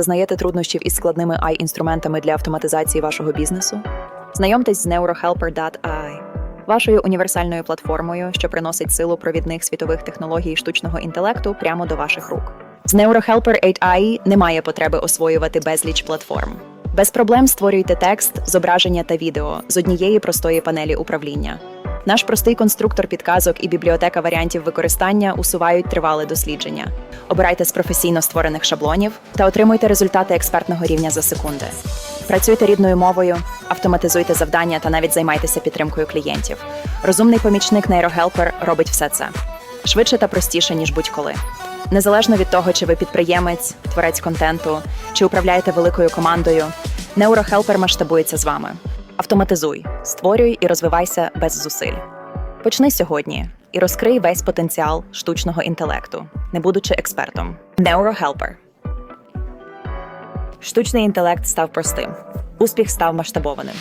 Зазнаєте труднощів із складними AI-інструментами для автоматизації вашого бізнесу? Знайомтесь з neurohelper.ai, вашою універсальною платформою, що приносить силу провідних світових технологій штучного інтелекту прямо до ваших рук. З Neurohelper 8AI немає потреби освоювати безліч платформ. Без проблем створюйте текст, зображення та відео з однієї простої панелі управління. Наш простий конструктор підказок і бібліотека варіантів використання усувають тривале дослідження. Обирайте з професійно створених шаблонів та отримуйте результати експертного рівня за секунди. Працюйте рідною мовою, автоматизуйте завдання та навіть займайтеся підтримкою клієнтів. Розумний помічник NeuroHelper робить все це швидше та простіше, ніж будь-коли. Незалежно від того, чи ви підприємець, творець контенту, чи управляєте великою командою, NeuroHelper масштабується з вами. Автоматизуй, створюй і розвивайся без зусиль. Почни сьогодні і розкрий весь потенціал штучного інтелекту, не будучи експертом. NeuroHelper. Штучний інтелект став простим. Успіх став масштабованим.